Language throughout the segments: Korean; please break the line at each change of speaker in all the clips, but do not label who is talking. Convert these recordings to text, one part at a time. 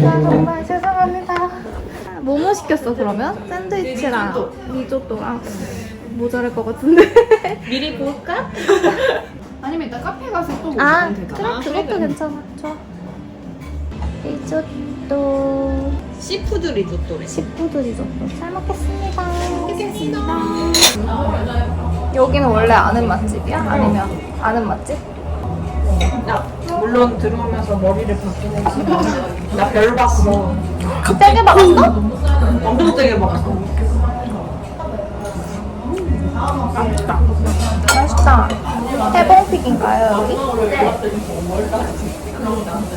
정말 죄송합니다. 뭐뭐 시켰어 그러면? 샌드위치랑 리조또랑 모자랄 것 같은데.
미리 볼까?
아니면 이따 카페 가서
또아
먹으면
그래
되잖아.
그것도 괜찮아. 좋아. 리조또
시푸드 리조또래.
시푸드 리조또 잘 먹겠습니다. 먹겠습니다. 여기는 원래 아는 맛집이야? 아니면 아는 맛집?
나 물론 들어오면서 머리를 바꾸긴 했지만 나 별로 봤어.
세게 박았어?
엄청 세게 봤어. 맛있다.
맛있다. 태봉픽인가요 여기?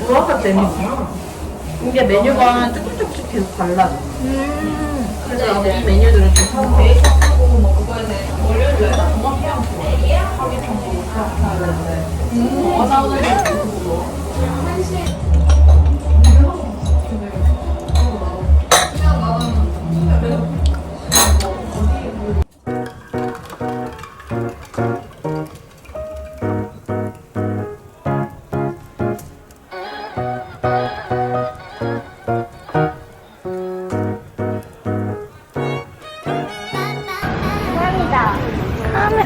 그렇게 재밌어. 이게 메뉴가 조금조금씩 계속 달라져.
음.
그래서 이 메뉴들을 좀 사볼게.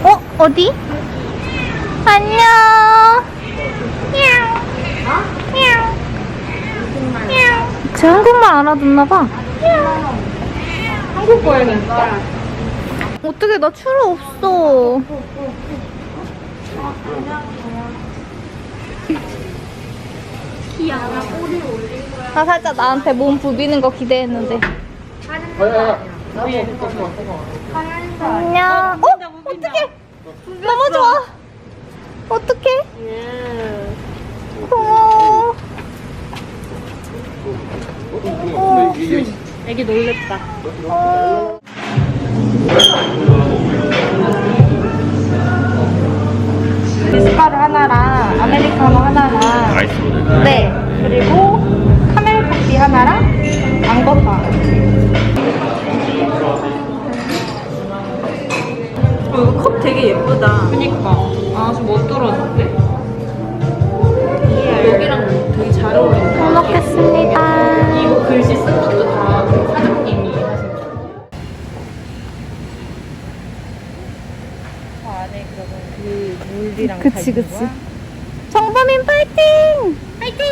어 어디? 안녕. 냥. 냥. 냥. 제 한국말 알아듣나 봐.
한국 거에니까
어떻게 나 추루 없어. 나 살짝 나한테 몸 부비는 거 기대했는데. 안녕. 어? 어떡해? 너무 좋아. 어떡해? 고마워. 어.
애기 놀랬다.
어. 미숫가루 하나랑 아메리카노 하나랑
아이스로드.
네 그리고 카멜 커피 하나랑 하나
어, 이거 컵 되게 예쁘다. 그니까. 아, 좀 멋들어졌
그치 그치? 정범인 파이팅! 파이팅!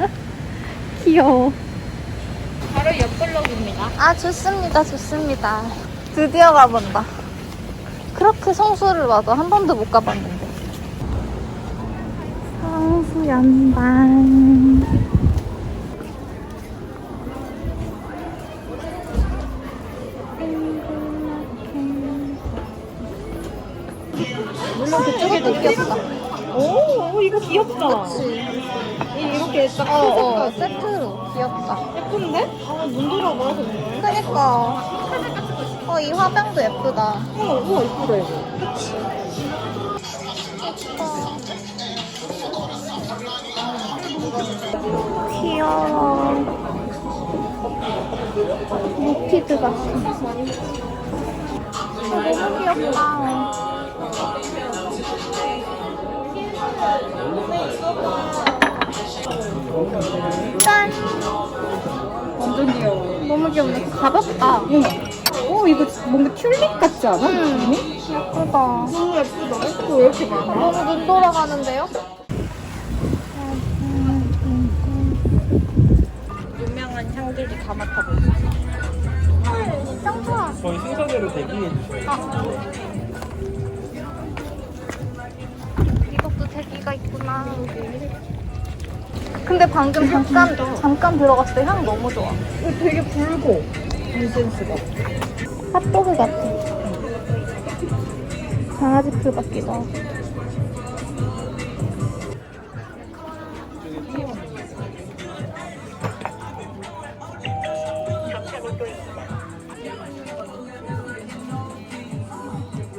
귀여워
바로 옆블럭입니다.
아 좋습니다 좋습니다 드디어 가본다 그렇게 성수를 와도 한 번도 못 가봤는데 성수 연방
이거 귀엽다.
이렇게 딱 어, 어, 세트로 귀엽다
예쁜데? 아, 눈 돌아봐. 정말.
그니까 어, 이 화병도 예쁘다
어, 우와, 이쁘다, 이거.
귀여워. 모피드 같아. 아, 너무 귀엽다. 짠!
완전 귀여워.
너무 귀엽네. 가볍다.
오, 이거 뭔가 튤립 같지 않아?
음, 예쁘다.
너무 예쁘다. 예쁘다. 왜 이렇게 많아?
너무 눈 돌아가는데요?
유명한 향들이 다 맡아보고 있어.
짱 좋아.
저희 순서대로 대기해 주세요.
이 대기가 있구나. 근데 방금 잠깐 잠깐 들어갔을 때 향 너무 좋아.
되게 불고 인센스가.
핫도그 같아. 강아지 풀 같기도 하고.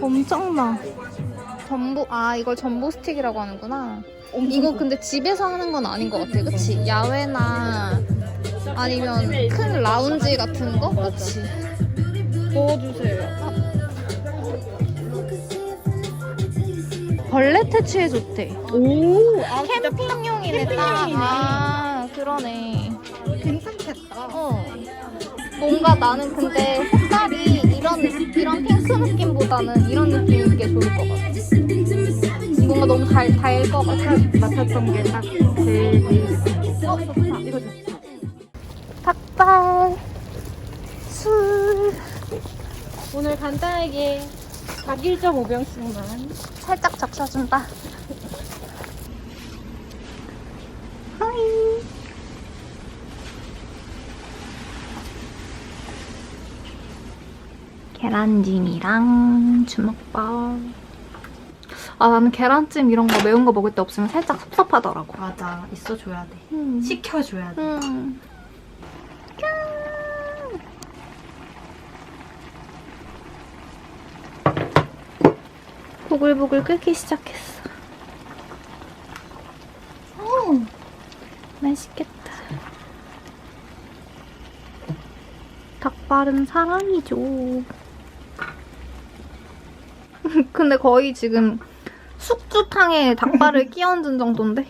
엄청나. 전복, 아, 이걸 전복 스틱이라고 하는구나. 이거 근데 집에서 하는 건 아닌 것 같아. 그치? 야외나 아니면 큰 라운지 같은 거? 그치?
넣어주세요.
벌레 퇴치에 좋대.
오, 아,
캠핑용이네, 딱. 아, 그러네.
괜찮겠다.
어. 뭔가 나는 근데 이런, 이런 핑크 느낌보다는 이런 느낌인 게 좋을 것 같아. 뭔가 너무 달, 달것 같아.
맡았던 게 딱 제일
어, 좋다. 이거 좋다. 닭발, 술,
오늘 간단하게 닭 1.5병씩만.
살짝 적셔준다. 하이. 계란찜이랑 주먹밥. 아, 나는 계란찜 이런 거 매운 거 먹을 때 없으면 살짝 섭섭하더라고.
맞아, 있어줘야 돼.
음.
시켜줘야 돼.
음. 보글보글 끓기 시작했어. 오, 맛있겠다. 닭발은 사랑이죠. 근데 거의 지금 숙주탕에 닭발을 끼얹은 정도인데?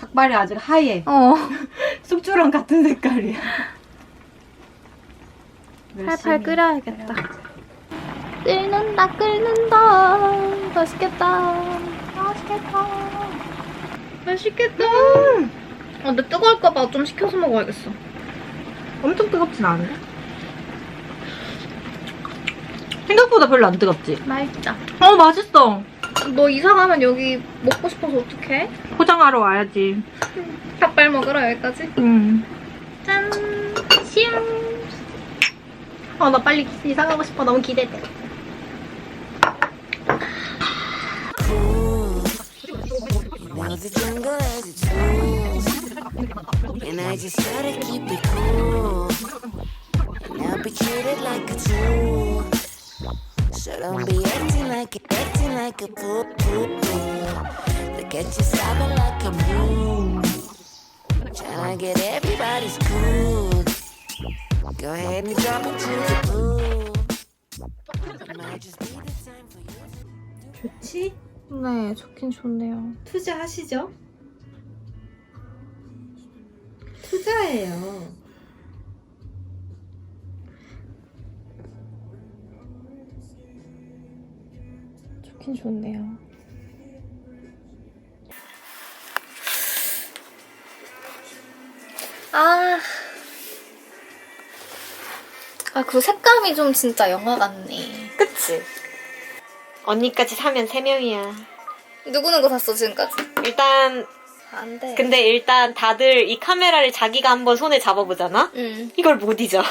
닭발이 아직 하얘.
어.
숙주랑 같은 색깔이야.
팔팔 끓여야겠다. 끓는다, 끓는다. 맛있겠다. 맛있겠다. 맛있겠다. 아, 근데 뜨거울까봐 좀 식혀서 먹어야겠어.
엄청 뜨겁진 않은데? 생각보다 별로 안 뜨겁지?
맛있다.
어, 맛있어.
너 이사 가면 여기 먹고 싶어서 어떡해?
포장하러 와야지.
닭발 먹으러 여기까지?
음.
짠! 시흥! 어, 나 빨리 이사 가고 싶어. 너무 기대돼.
Now the jungle has its rules, and I just gotta keep it cool. And I'll be treated like a tool, so don't be acting like acting like a fool. Look at you sobbing like a moon, trying to get everybody's cool. Go ahead and jump into the pool. It might just be the time for you.
좋지?
네, 좋긴 좋네요.
투자하시죠? 투자예요.
좋긴 좋네요. 아. 아, 그 색감이 좀 진짜 영화 같네.
그치? 언니까지 사면 3명이야.
누구는 거 샀어, 지금까지?
일단,
안 돼.
근데 일단 다들 이 카메라를 자기가 한번 손에 잡아보잖아?
응.
이걸 못 잊어.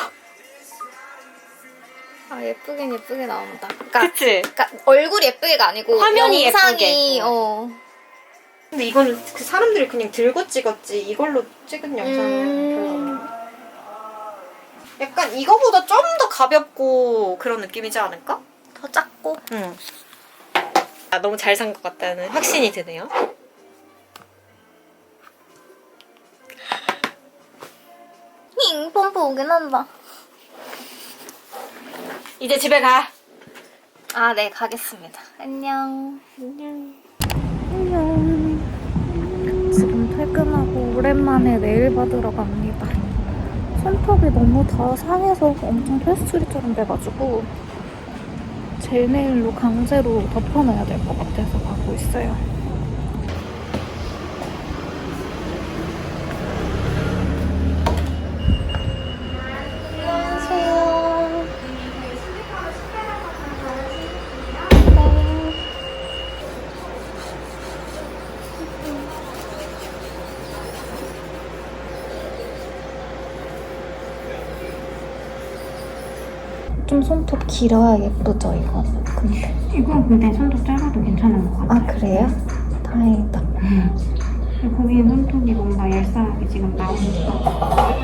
아, 예쁘긴 예쁘게 나온다. 그러니까,
그치?
그러니까 얼굴이 예쁘게가 아니고
화면이
영상이
예쁘게.
어.
근데 이거는 그 사람들이 그냥 들고 찍었지. 이걸로 찍은 영상은 별로
음.
없네. 약간 이거보다 좀 더 가볍고 그런 느낌이지 않을까?
더 작고.
응. 아, 너무 잘 산 것 같다는 확신이 드네요.
힝, pom프 오긴 한다.
이제 집에 가.
아, 네, 가겠습니다. 안녕. 안녕. 안녕. 지금 퇴근하고 오랜만에 네일 받으러 갑니다. 손톱이 너무 다 상해서 엄청 페스츄리처럼 돼가지고 젤 네일로 강제로 덮어놔야 될 것 같아서 가고 있어요. 손톱 길어야 예쁘죠, 이거? 근데.
이건 근데 손톱 짧아도 괜찮은 것 같아.
아, 그래요? 다행이다.
거기에 손톱이 뭔가 얄쌍하게 지금 나오니까.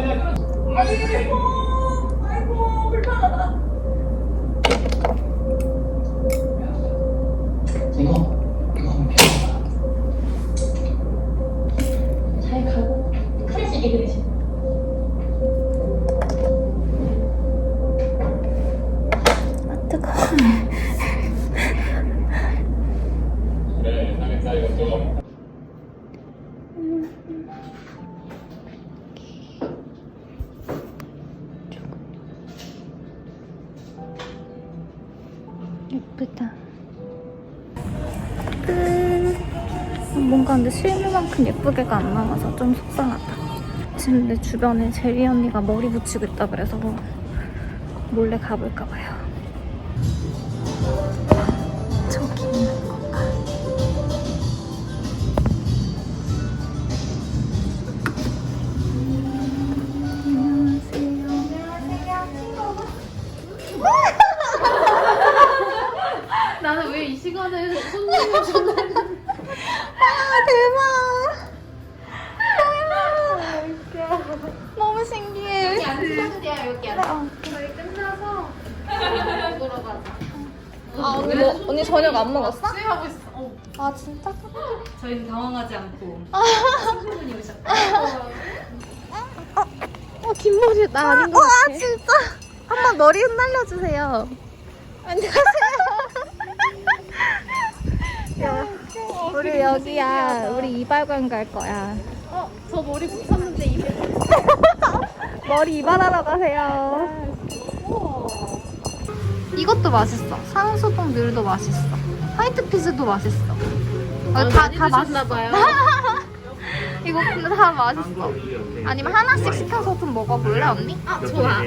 예쁘게가 안 나와서 좀 속상하다. 지금 내 주변에 제리 언니가 머리 붙이고 있다 그래서 몰래 가볼까 봐요.
저희는 당황하지 않고 충분히 오셨다.
어 뒷머리 나 아닌 것 같아. 아 진짜? 한번 머리 흩날려 주세요. 안녕하세요. 야, 우리 여기야. 우리 이발관 갈 거야.
저 머리 붙였는데 입에
머리 이발하러 가세요. 이것도 맛있어. 상수동 뮬도 맛있어. 화이트 피즈도 맛있어. 어, 다, 다 맛있어.
봐요
이거 근데 다 맛있어. 아니면 하나씩 시켜서 좀 먹어볼래 언니?
아 좋아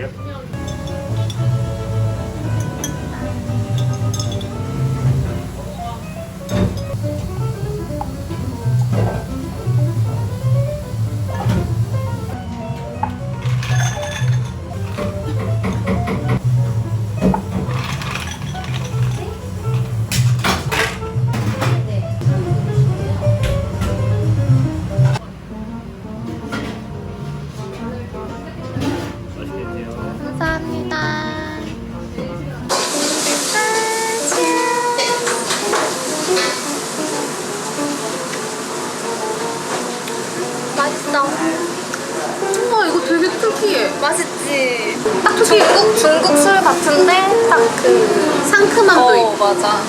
어, 맞아.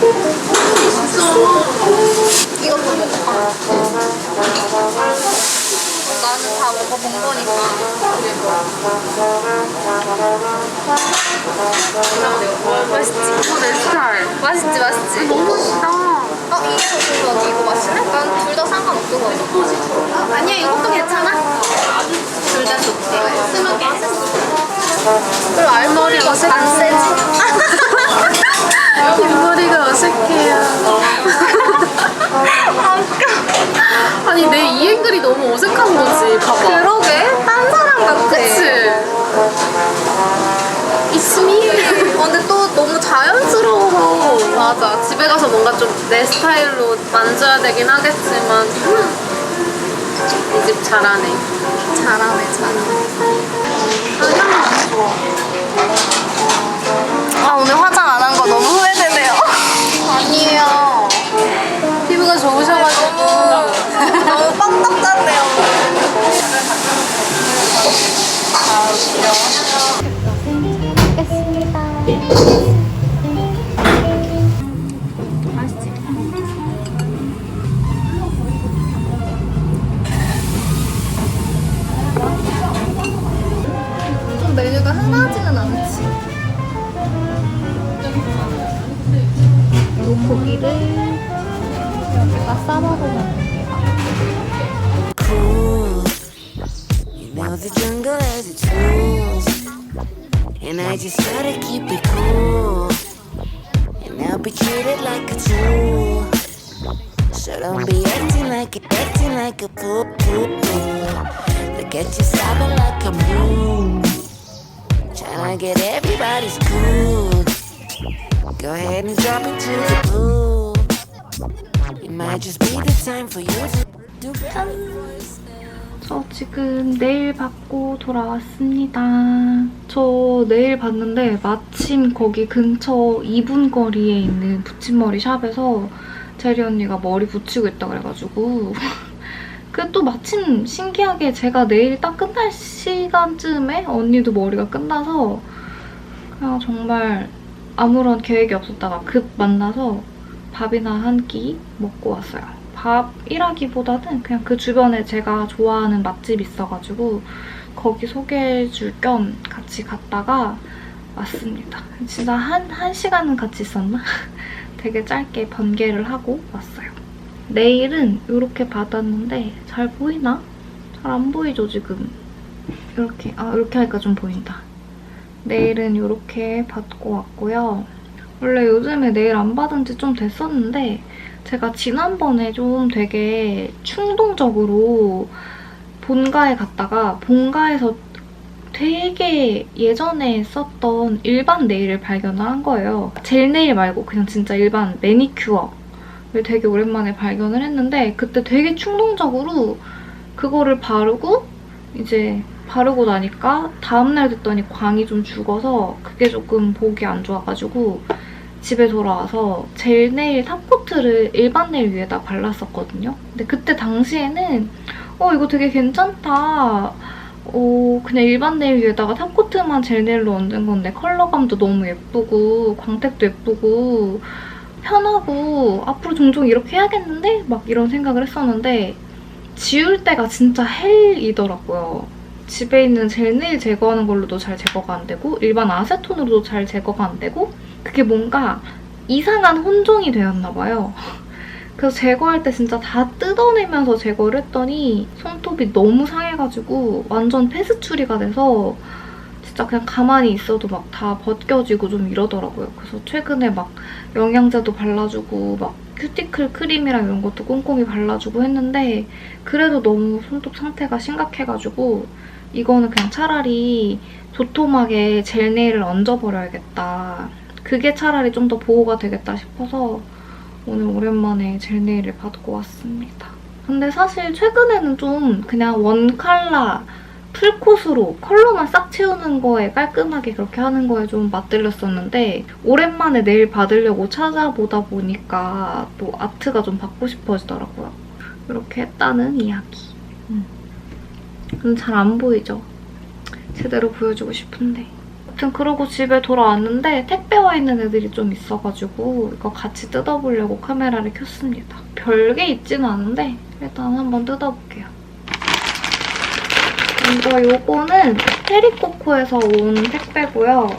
이것도 먹어. 나는 다 먹어본 거니까. 맛있지?
이거 내 스타일
맛있지, 맛있지?
너무 맛있다
어, 이게 더 좋은 거 이거 마실래? 난둘 다 상관없어. 어, 아니야, 이것도 괜찮아.
둘 다 좋대 스무 개
그리고 알머리가 안 세지?
뒷머리가 어색해요 아니 내 이앵글이 너무 어색한 거지 봐봐
그러게? 딴 사람 같아.
그치? 이스미
어, 근데 또 너무 자연스러워.
맞아 집에 가서 뭔가 좀 내 스타일로 만져야 되긴 하겠지만 이 집 잘하네
잘하네, 잘하네. 아, 오늘 화장 안 한 거 너무 후회되네요. 아니에요.
피부가 좋으셔가지고
너무 빡빡 짰네요. 좀 싸먹으면 됩니다.
cool. You know the jungle has its rules. And I just gotta keep it cool. And I'll be treated like a tool. So don't be acting like a, acting like a fool. Look at you sobbing like a moon. Tryna get everybody's cool. Go ahead and drop into the pool. It might just be the time for you to do better.
저 지금 내일 받고 돌아왔습니다. 저 내일 봤는데 마침 거기 근처 2분 거리에 있는 붙임머리 샵에서 제리 언니가 머리 붙이고 있다 그래가지고 그 또 마침 신기하게 제가 내일 딱 끝날 시간쯤에 언니도 머리가 끝나서 그냥 정말 아무런 계획이 없었다가 급 만나서 밥이나 한 끼 먹고 왔어요. 밥이라기보다는 그냥 그 주변에 제가 좋아하는 맛집 있어가지고 거기 소개해줄 겸 같이 갔다가 왔습니다. 진짜 한, 한 시간은 같이 있었나? 되게 짧게 번개를 하고 왔어요. 네일은 이렇게 받았는데 잘 보이나? 잘 안 보이죠 지금? 이렇게 아 이렇게 하니까 좀 보인다. 네일은 이렇게 받고 왔고요. 원래 요즘에 네일 안 받은 지 좀 됐었는데 제가 지난번에 좀 되게 충동적으로 본가에 갔다가 본가에서 되게 예전에 썼던 일반 네일을 발견을 한 거예요. 젤 네일 말고 그냥 진짜 일반 매니큐어를 되게 오랜만에 발견을 했는데 그때 되게 충동적으로 그거를 바르고 이제 바르고 나니까 다음날 됐더니 광이 좀 죽어서 그게 조금 보기 안 좋아가지고 집에 돌아와서 젤 네일 탑코트를 일반 네일 위에다 발랐었거든요. 근데 그때 당시에는 어 이거 되게 괜찮다. 어 그냥 일반 네일 위에다가 탑코트만 젤 네일로 얹은 건데 컬러감도 너무 예쁘고 광택도 예쁘고 편하고 앞으로 종종 이렇게 해야겠는데 막 이런 생각을 했었는데 지울 때가 진짜 헬이더라고요. 집에 있는 젤 네일 제거하는 걸로도 잘 제거가 안 되고 일반 아세톤으로도 잘 제거가 안 되고 그게 뭔가 이상한 혼종이 되었나 봐요. 그래서 제거할 때 진짜 다 뜯어내면서 제거를 했더니 손톱이 너무 상해가지고 완전 패스 처리가 돼서 진짜 그냥 가만히 있어도 막 다 벗겨지고 좀 이러더라고요. 그래서 최근에 막 영양제도 발라주고 막 큐티클 크림이랑 이런 것도 꼼꼼히 발라주고 했는데 그래도 너무 손톱 상태가 심각해가지고 이거는 그냥 차라리 도톰하게 젤 네일을 얹어버려야겠다. 그게 차라리 좀 더 보호가 되겠다 싶어서 오늘 오랜만에 젤 네일을 받고 왔습니다. 근데 사실 최근에는 좀 그냥 원 컬러 풀코스로 컬러만 싹 채우는 거에 깔끔하게 그렇게 하는 거에 좀 맛들렸었는데 오랜만에 네일 받으려고 찾아보다 보니까 또 아트가 좀 받고 싶어지더라고요. 이렇게 했다는 이야기. 음. 근데 잘 안 보이죠? 제대로 보여주고 싶은데. 아무튼 그러고 집에 돌아왔는데 택배 와 있는 애들이 좀 있어가지고 이거 같이 뜯어보려고 카메라를 켰습니다. 별게 있지는 않은데 일단 한번 뜯어볼게요. 이거 요거는 체리코코에서 온 택배고요.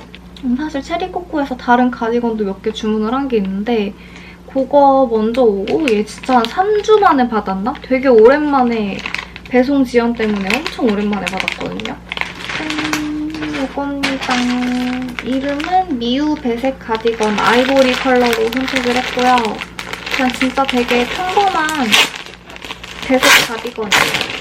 음, 사실 체리코코에서 다른 가디건도 몇 개 주문을 한 게 있는데 그거 먼저 오고 얘 진짜 한 3주 만에 받았나? 되게 오랜만에 배송 지연 때문에 엄청 오랜만에 받았거든요. 짠, 요겁니다. 이름은 미우 배색 가디건 아이보리 컬러로 선택을 했고요. 그냥 진짜 되게 평범한 배색 가디건이에요.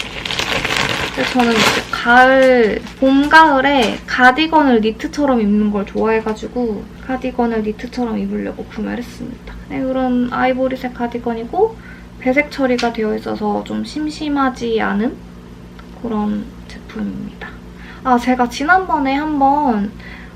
저는 가을, 봄, 가을에 가디건을 니트처럼 입는 걸 좋아해가지고 가디건을 니트처럼 입으려고 구매를 했습니다. 네, 이런 아이보리색 가디건이고 배색 처리가 되어 있어서 좀 심심하지 않은 그런 제품입니다. 아, 제가 지난번에 한번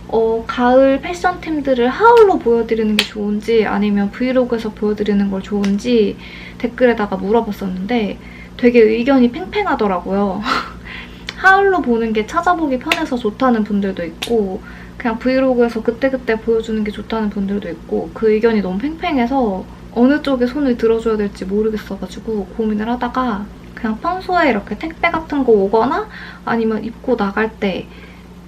어, 가을 패션템들을 하울로 보여드리는 게 좋은지 아니면 브이로그에서 보여드리는 걸 좋은지 댓글에다가 물어봤었는데 되게 의견이 팽팽하더라고요. 하울로 보는 게 찾아보기 편해서 좋다는 분들도 있고 그냥 브이로그에서 그때그때 보여주는 게 좋다는 분들도 있고 그 의견이 너무 팽팽해서 어느 쪽에 손을 들어줘야 될지 모르겠어가지고 고민을 하다가 그냥 평소에 이렇게 택배 같은 거 오거나 아니면 입고 나갈 때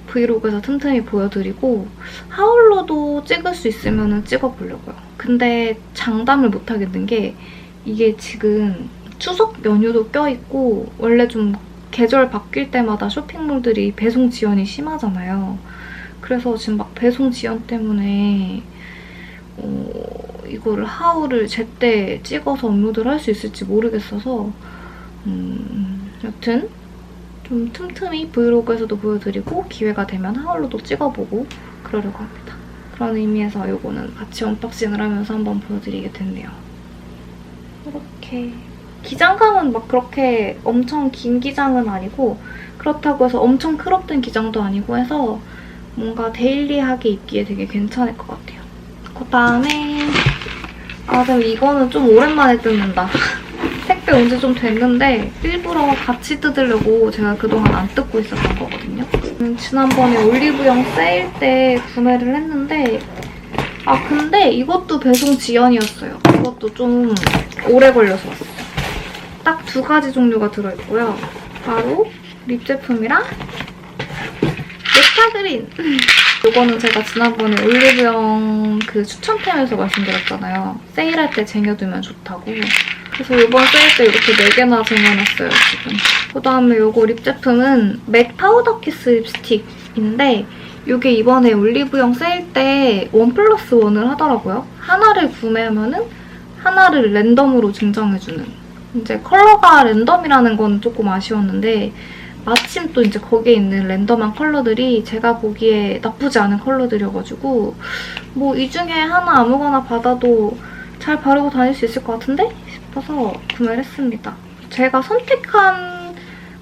브이로그에서 틈틈이 보여드리고 하울로도 찍을 수 있으면 찍어보려고요. 근데 장담을 못 하겠는 게 이게 지금 추석 연휴도 껴있고 원래 좀 계절 바뀔 때마다 쇼핑몰들이 배송 지연이 심하잖아요. 그래서 지금 막 배송 지연 때문에 어, 이거를 하울을 제때 찍어서 업로드를 할 수 있을지 모르겠어서 음, 여튼 좀 틈틈이 브이로그에서도 보여드리고 기회가 되면 하울로도 찍어보고 그러려고 합니다. 그런 의미에서 이거는 같이 언박싱을 하면서 한번 보여드리게 됐네요. 이렇게 기장감은 막 그렇게 엄청 긴 기장은 아니고 그렇다고 해서 엄청 크롭된 기장도 아니고 해서 뭔가 데일리하게 입기에 되게 괜찮을 것 같아요. 그다음에 아 그럼 이거는 좀 오랜만에 뜯는다. 택배 온지좀 됐는데 일부러 같이 뜯으려고 제가 그동안 안 뜯고 있었던 거거든요. 음, 지난번에 올리브영 세일 때 구매를 했는데 아 근데 이것도 배송 지연이었어요. 이것도 좀 오래 걸려서 왔어요. 딱 두 가지 종류가 들어있고요. 바로 립 제품이랑 넥타그린! 이거는 제가 지난번에 올리브영 그 추천템에서 말씀드렸잖아요. 세일할 때 쟁여두면 좋다고. 그래서 이번 세일 때 이렇게 4개나 쟁여놨어요, 지금. 그 다음에 요거 립 제품은 맥 파우더 키스 립스틱인데 이게 이번에 올리브영 세일 때 원 플러스 원을 하더라고요. 하나를 구매하면은 하나를 랜덤으로 증정해주는. 이제 컬러가 랜덤이라는 건 조금 아쉬웠는데 마침 또 이제 거기에 있는 랜덤한 컬러들이 제가 보기에 나쁘지 않은 컬러들이어가지고 뭐 이 중에 하나 아무거나 받아도 잘 바르고 다닐 수 있을 것 같은데 싶어서 구매를 했습니다. 제가 선택한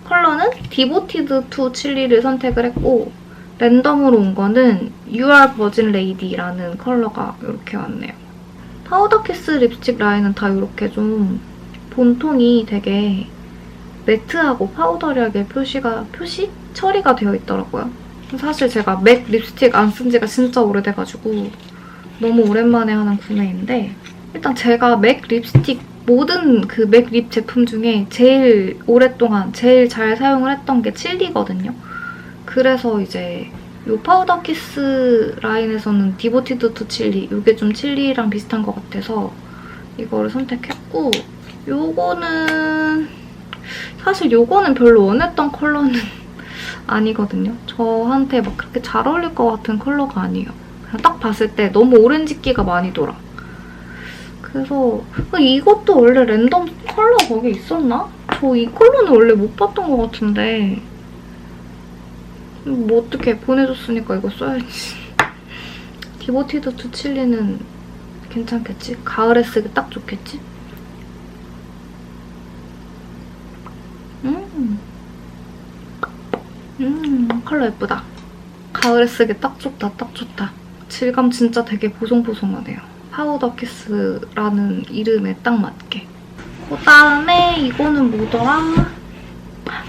컬러는 디보티드 투 칠리를 선택을 했고 랜덤으로 온 거는 Are Virgin Lady라는 컬러가 이렇게 왔네요. 파우더 키스 립스틱 라인은 다 이렇게 좀 본통이 되게 매트하고 파우더리하게 표시가 표시 처리가 되어 있더라고요. 사실 제가 맥 립스틱 안 쓴 지가 진짜 오래돼가지고 너무 오랜만에 하는 구매인데 일단 제가 맥 립스틱 모든 그 맥 립 제품 중에 제일 오랫동안 제일 잘 사용을 했던 게 칠리거든요. 그래서 이제 이 파우더 키스 라인에서는 디보티드 투 칠리 이게 좀 칠리랑 비슷한 것 같아서 이거를 선택했고 요거는 사실 요거는 별로 원했던 컬러는 아니거든요. 저한테 막 그렇게 잘 어울릴 것 같은 컬러가 아니에요. 그냥 딱 봤을 때 너무 오렌지기가 많이 돌아. 그래서 이것도 원래 랜덤 컬러 거기 있었나? 저 이 컬러는 원래 못 봤던 것 같은데 뭐 어떻게 보내줬으니까 이거 써야지. 디보티드 투 칠리는 괜찮겠지? 가을에 쓰기 딱 좋겠지? 음. 음, 컬러 예쁘다. 가을에 쓰기 딱 좋다, 딱 좋다. 질감 진짜 되게 보송보송하네요. 파우더 키스라는 이름에 딱 맞게. 그 다음에 이거는 뭐더라?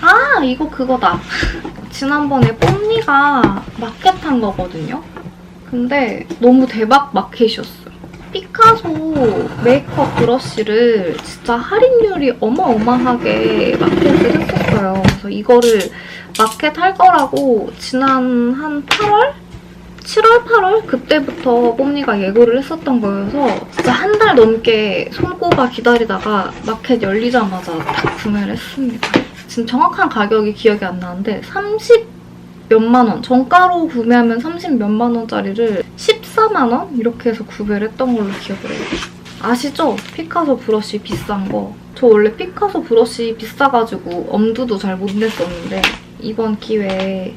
아, 이거 그거다. 지난번에 뽐니가 마켓 한 거거든요. 근데 너무 대박 마켓이었어요. 피카소 메이크업 브러쉬를 진짜 할인율이 어마어마하게 마켓을 했었어요. 그래서 이거를 마켓 할 거라고 지난 한 8월? 7월, 8월? 그때부터 뽐니가 예고를 했었던 거여서 진짜 한 달 넘게 손꼽아 기다리다가 마켓 열리자마자 딱 구매를 했습니다. 지금 정확한 가격이 기억이 안 나는데 30 몇만 원, 정가로 구매하면 30 몇만 원짜리를 14만 원? 이렇게 해서 구매를 했던 걸로 기억을 해요. 아시죠? 피카소 브러쉬 비싼 거. 저 원래 피카소 브러쉬 비싸가지고 엄두도 잘 못 냈었는데 이번 기회에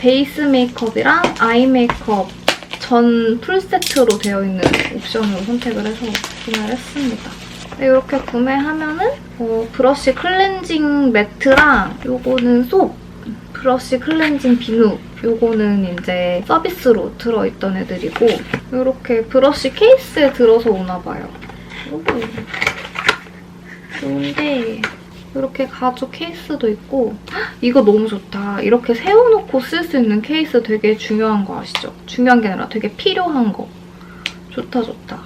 베이스 메이크업이랑 아이 메이크업 전 풀세트로 되어 있는 옵션으로 선택을 해서 구매를 했습니다. 이렇게 구매하면은 어, 브러쉬 클렌징 매트랑 요거는 솝 브러쉬 클렌징 비누 요거는 이제 서비스로 들어있던 애들이고 이렇게 브러쉬 케이스에 들어서 오나 봐요. 오. 좋은데 이렇게 가죽 케이스도 있고 헉, 이거 너무 좋다. 이렇게 세워놓고 쓸 수 있는 케이스 되게 중요한 거 아시죠? 중요한 게 아니라 되게 필요한 거. 좋다 좋다.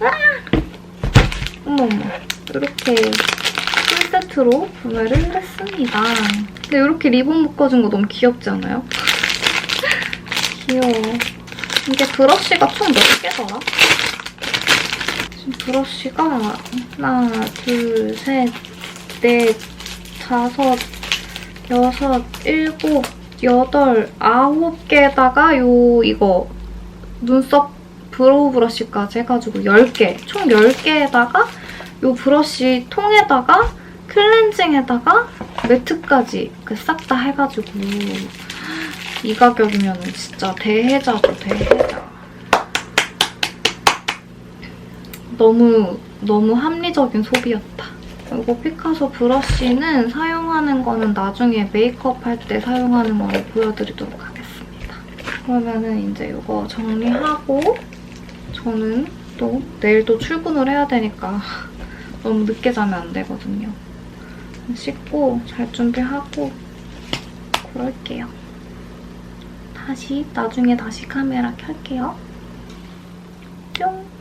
아! 어머머 이렇게 풀세트로 구매를 했습니다. 근데 이렇게 리본 묶어준 거 너무 귀엽지 않아요? 귀여워. 이게 브러쉬가 총 몇 개더라? 지금 브러쉬가 하나, 둘, 셋, 넷, 다섯, 여섯, 일곱, 여덟, 아홉 개에다가 요 이거 눈썹 브로우 브러쉬까지 해가지고 10개, 총 10개에다가 요 브러쉬 통에다가 클렌징에다가 매트까지 싹 다 해가지고 이 가격이면 진짜 대혜자죠, 대혜자. 너무 너무 합리적인 소비였다. 이거 피카소 브러쉬는 사용하는 거는 나중에 메이크업 할 때 사용하는 거를 보여드리도록 하겠습니다. 그러면은 이제 이거 정리하고 저는 또 내일 또 출근을 해야 되니까 너무 늦게 자면 안 되거든요. 씻고 잘 준비하고 그럴게요. 다시 나중에 다시 카메라 켤게요. 뿅!